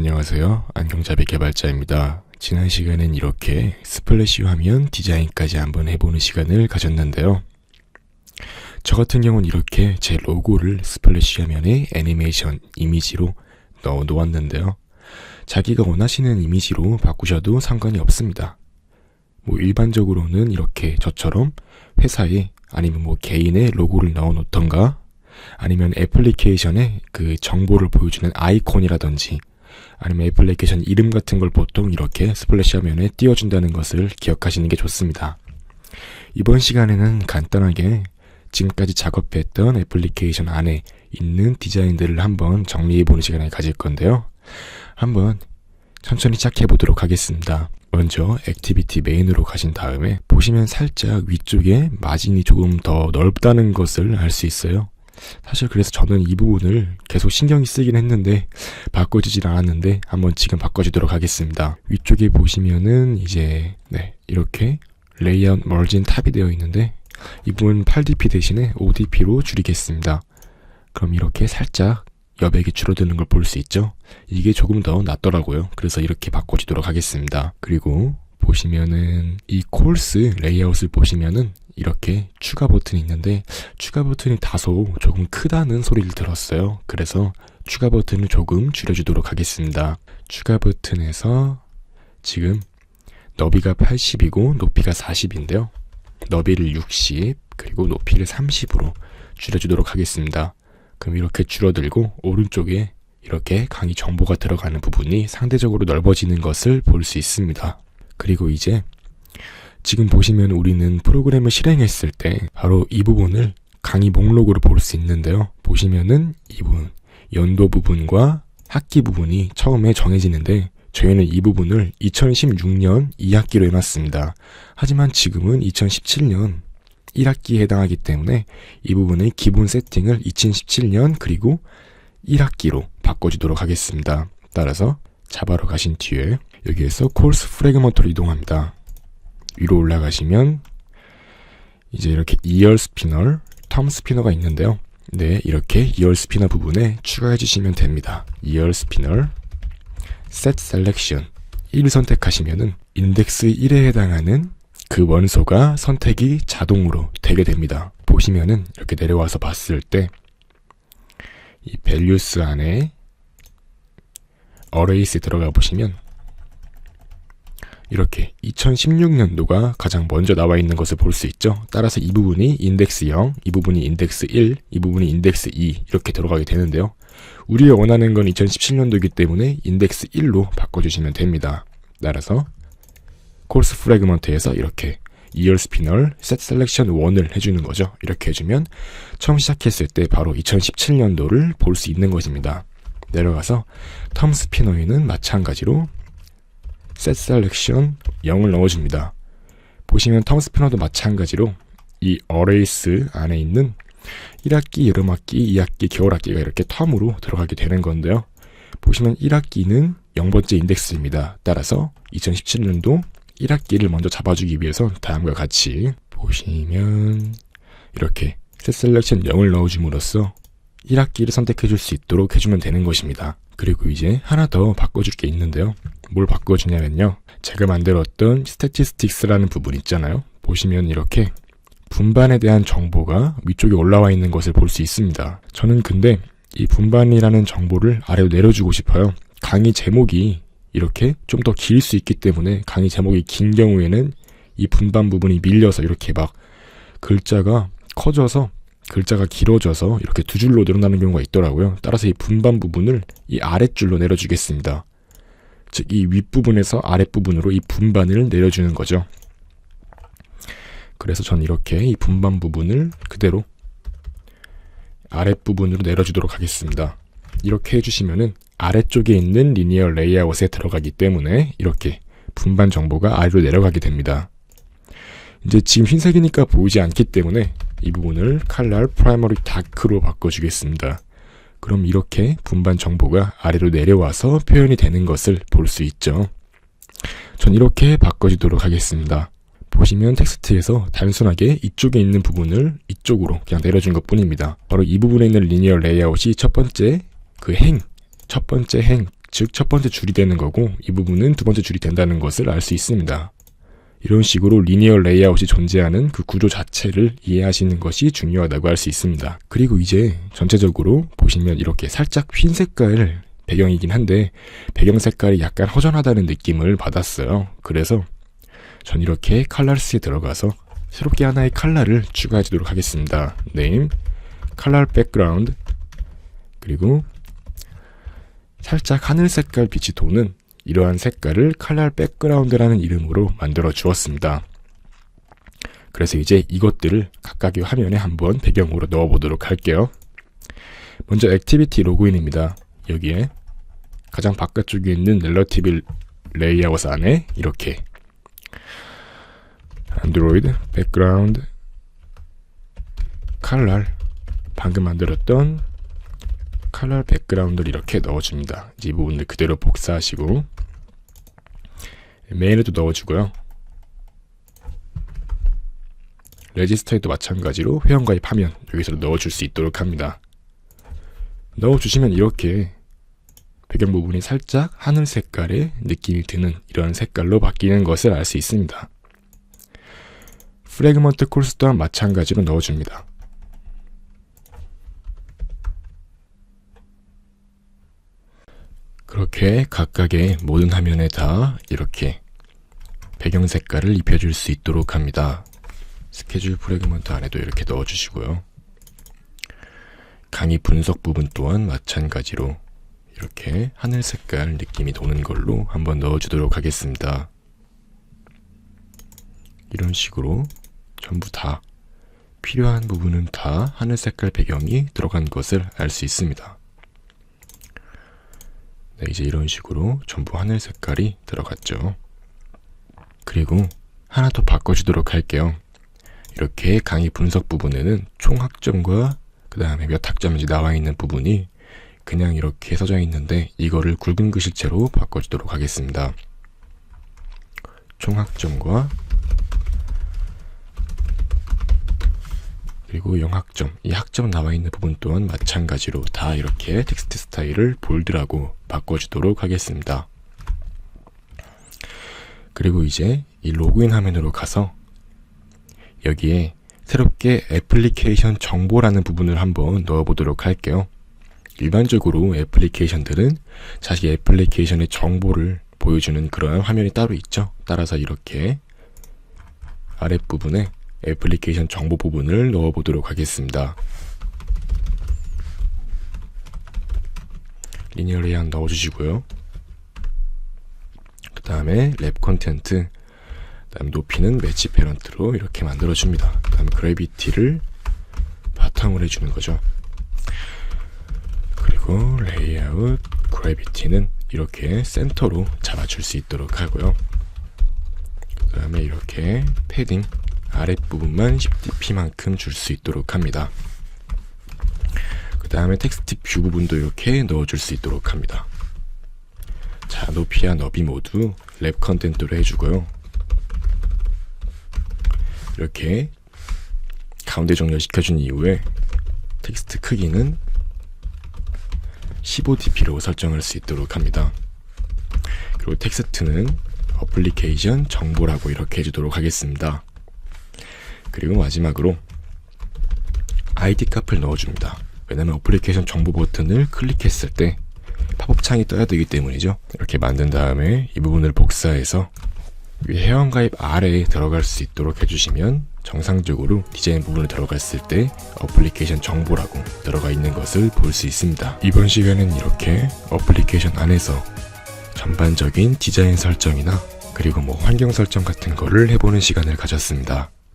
네, 안녕하세요. 안경잡이 개발자입니다. 지난 시간엔 이렇게 스플래시 화면 디자인까지 한번 해보는 시간을 가졌는데요. 저 같은 경우는 이렇게 제 로고를 스플래시 화면에 애니메이션 이미지로 넣어 놓았는데요. 자기가 원하시는 이미지로 바꾸셔도 상관이 없습니다. 뭐 일반적으로는 이렇게 저처럼 회사에 아니면 뭐 개인의 로고를 넣어 놓던가 아니면 애플리케이션에 그 정보를 보여주는 아이콘이라든지 아니면 애플리케이션 이름 같은 걸 보통 이렇게 스플래시 화면에 띄워준다는 것을 기억하시는 게 좋습니다. 이번 시간에는 간단하게 지금까지 작업했던 애플리케이션 안에 있는 디자인들을 한번 정리해보는 시간을 가질 건데요. 한번 천천히 시작해 보도록 하겠습니다. 먼저 액티비티 메인으로 가신 다음에 보시면 살짝 위쪽에 마진이 조금 더 넓다는 것을 알 수 있어요. 사실 그래서 저는 이 부분을 계속 신경이 쓰긴 했는데 바꿔주질 않았는데 한번 지금 바꿔주도록 하겠습니다. 위쪽에 보시면은 이제 네 이렇게 레이아웃 머진 탑이 되어 있는데 이 부분 8dp 대신에 5dp로 줄이겠습니다. 그럼 이렇게 살짝 여백이 줄어드는 걸 볼 수 있죠? 이게 조금 더 낫더라고요. 그래서 이렇게 바꿔주도록 하겠습니다. 그리고 보시면은 이 콜스 레이아웃을 보시면은 이렇게 추가 버튼이 있는데 추가 버튼이 다소 조금 크다는 소리를 들었어요. 그래서 추가 버튼을 조금 줄여주도록 하겠습니다. 추가 버튼에서 지금 너비가 80이고 높이가 40인데요. 너비를 60 그리고 높이를 30으로 줄여주도록 하겠습니다. 그럼 이렇게 줄어들고 오른쪽에 이렇게 강의 정보가 들어가는 부분이 상대적으로 넓어지는 것을 볼 수 있습니다. 그리고 이제 지금 보시면 우리는 프로그램을 실행했을 때 바로 이 부분을 강의 목록으로 볼 수 있는데요. 보시면은 이 부분 연도 부분과 학기 부분이 처음에 정해지는데 저희는 이 부분을 2016년 2학기로 해놨습니다. 하지만 지금은 2017년 1학기에 해당하기 때문에 이 부분의 기본 세팅을 2017년 그리고 1학기로 바꿔주도록 하겠습니다. 따라서 자바로 가신 뒤에 여기에서 콜스 프레그먼트로 이동합니다. 위로 올라가시면 이제 이렇게 2열 스피너, 텀 스피너가 있는데요. 네, 이렇게 2열 스피너 부분에 추가해 주시면 됩니다. 2열 스피너, set selection 1 선택하시면은 인덱스 1에 해당하는 그 원소가 선택이 자동으로 되게 됩니다. 보시면은 이렇게 내려와서 봤을 때 이 values 안에 arrays에 들어가 보시면 이렇게 2016년도가 가장 먼저 나와 있는 것을 볼 수 있죠. 따라서 이 부분이 인덱스 0, 이 부분이 인덱스 1, 이 부분이 인덱스 2 이렇게 들어가게 되는데요. 우리가 원하는 건 2017년도이기 때문에 인덱스 1로 바꿔주시면 됩니다. 따라서 콜스 프래그먼트에서 이렇게 2열 스피널 set selection 1을 해주는 거죠. 이렇게 해주면 처음 시작했을 때 바로 2017년도를 볼 수 있는 것입니다. 내려가서 텀 스피너에는 마찬가지로 set selection 0을 넣어줍니다. 보시면 텀 스피너도 마찬가지로 이 어레이스 안에 있는 1학기, 여름학기, 2학기, 겨울학기가 이렇게 텀으로 들어가게 되는 건데요. 보시면 1학기는 0번째 인덱스입니다. 따라서 2017년도 1학기를 먼저 잡아주기 위해서 다음과 같이 보시면 이렇게 set selection 0을 넣어줌으로써 1학기를 선택해 줄 수 있도록 해주면 되는 것입니다. 그리고 이제 하나 더 바꿔줄 게 있는데요. 뭘 바꿔주냐면요. 제가 만들었던 statistics라는 부분 있잖아요. 보시면 이렇게 분반에 대한 정보가 위쪽에 올라와 있는 것을 볼 수 있습니다. 저는 근데 이 분반이라는 정보를 아래로 내려주고 싶어요. 강의 제목이 이렇게 좀 더 길 수 있기 때문에 강의 제목이 긴 경우에는 이 분반 부분이 밀려서 이렇게 막 글자가 커져서 글자가 길어져서 이렇게 두 줄로 늘어나는 경우가 있더라고요. 따라서 이 분반 부분을 이 아랫줄로 내려주겠습니다. 즉, 이 윗부분에서 아랫부분으로 이 분반을 내려주는 거죠. 그래서 전 이렇게 이 분반 부분을 그대로 아랫부분으로 내려주도록 하겠습니다. 이렇게 해주시면은 아래쪽에 있는 리니어 레이아웃에 들어가기 때문에 이렇게 분반 정보가 아래로 내려가게 됩니다. 이제 지금 흰색이니까 보이지 않기 때문에 이 부분을 칼날 프라이머리 다크로 바꿔주겠습니다. 그럼 이렇게 분반 정보가 아래로 내려와서 표현이 되는 것을 볼 수 있죠. 전 이렇게 바꿔주도록 하겠습니다. 보시면 텍스트에서 단순하게 이쪽에 있는 부분을 이쪽으로 그냥 내려준 것 뿐입니다. 바로 이 부분에 있는 리니어 레이아웃이 첫 번째 그 행, 첫 번째 행 즉 첫 번째 줄이 되는 거고 이 부분은 두 번째 줄이 된다는 것을 알 수 있습니다. 이런 식으로 리니어 레이아웃이 존재하는 그 구조 자체를 이해하시는 것이 중요하다고 할 수 있습니다. 그리고 이제 전체적으로 보시면 이렇게 살짝 흰 색깔 배경이긴 한데 배경 색깔이 약간 허전하다는 느낌을 받았어요. 그래서 전 이렇게 칼라스에 들어가서 새롭게 하나의 칼라를 추가해 주도록 하겠습니다. 네임, 칼라 백그라운드, 그리고 살짝 하늘 색깔 빛이 도는 이러한 색깔을 칼라 백그라운드라는 이름으로 만들어 주었습니다. 그래서 이제 이것들을 각각의 화면에 한번 배경으로 넣어 보도록 할게요. 먼저 액티비티 로그인입니다. 여기에 가장 바깥쪽에 있는 relative 레이아웃 안에 이렇게 안드로이드 백그라운드 칼라 방금 만들었던 칼라 백그라운드를 이렇게 넣어줍니다. 이 부분을 그대로 복사하시고 메인에도 넣어주고요. 레지스터에도 마찬가지로 회원가입하면 여기서 넣어줄 수 있도록 합니다. 넣어주시면 이렇게 배경 부분이 살짝 하늘 색깔의 느낌이 드는 이런 색깔로 바뀌는 것을 알 수 있습니다. 프레그먼트 콜스 또한 마찬가지로 넣어줍니다. 그렇게 각각의 모든 화면에 다 이렇게 배경 색깔을 입혀줄 수 있도록 합니다. 스케줄 프레그먼트 안에도 이렇게 넣어주시고요. 강의 분석 부분 또한 마찬가지로 이렇게 하늘 색깔 느낌이 도는 걸로 한번 넣어주도록 하겠습니다. 이런 식으로 전부 다 필요한 부분은 다 하늘 색깔 배경이 들어간 것을 알 수 있습니다. 네, 이제 이런 식으로 전부 하늘 색깔이 들어갔죠. 그리고 하나 더 바꿔주도록 할게요. 이렇게 강의 분석 부분에는 총 학점과 그 다음에 몇 학점인지 나와 있는 부분이 그냥 이렇게 써져 있는데 이거를 굵은 글씨체로 바꿔주도록 하겠습니다. 총 학점과 그리고 영학점, 이 학점 나와 있는 부분 또한 마찬가지로 다 이렇게 텍스트 스타일을 볼드라고 바꿔주도록 하겠습니다. 그리고 이제 이 로그인 화면으로 가서 여기에 새롭게 애플리케이션 정보라는 부분을 한번 넣어보도록 할게요. 일반적으로 애플리케이션들은 자기 애플리케이션의 정보를 보여주는 그러한 화면이 따로 있죠. 따라서 이렇게 아랫부분에 애플리케이션 정보 부분을 넣어 보도록 하겠습니다. 리니어 레이아웃 넣어 주시고요. 그 다음에 랩 컨텐트, 그 다음 높이는 매치 페런트로 이렇게 만들어 줍니다. 그 다음 그래비티를 바탕으로 해주는 거죠. 그리고 레이아웃, 그래비티는 이렇게 센터로 잡아줄 수 있도록 하고요. 그 다음에 이렇게 패딩, 아랫부분만 10dp만큼 줄 수 있도록 합니다. 그 다음에 텍스트 뷰 부분도 이렇게 넣어줄 수 있도록 합니다. 자, 높이와 너비 모두 랩 컨텐트로 해주고요. 이렇게 가운데 정렬시켜준 이후에 텍스트 크기는 15dp로 설정할 수 있도록 합니다. 그리고 텍스트는 어플리케이션 정보라고 이렇게 해주도록 하겠습니다. 그리고 마지막으로 아이디 값을 넣어줍니다. 왜냐면 어플리케이션 정보 버튼을 클릭했을 때 팝업 창이 떠야 되기 때문이죠. 이렇게 만든 다음에 이 부분을 복사해서 위 회원가입 아래에 들어갈 수 있도록 해주시면 정상적으로 디자인 부분을 들어갔을 때 어플리케이션 정보라고 들어가 있는 것을 볼 수 있습니다. 이번 시간은 이렇게 어플리케이션 안에서 전반적인 디자인 설정이나 그리고 뭐 환경 설정 같은 거를 해보는 시간을 가졌습니다.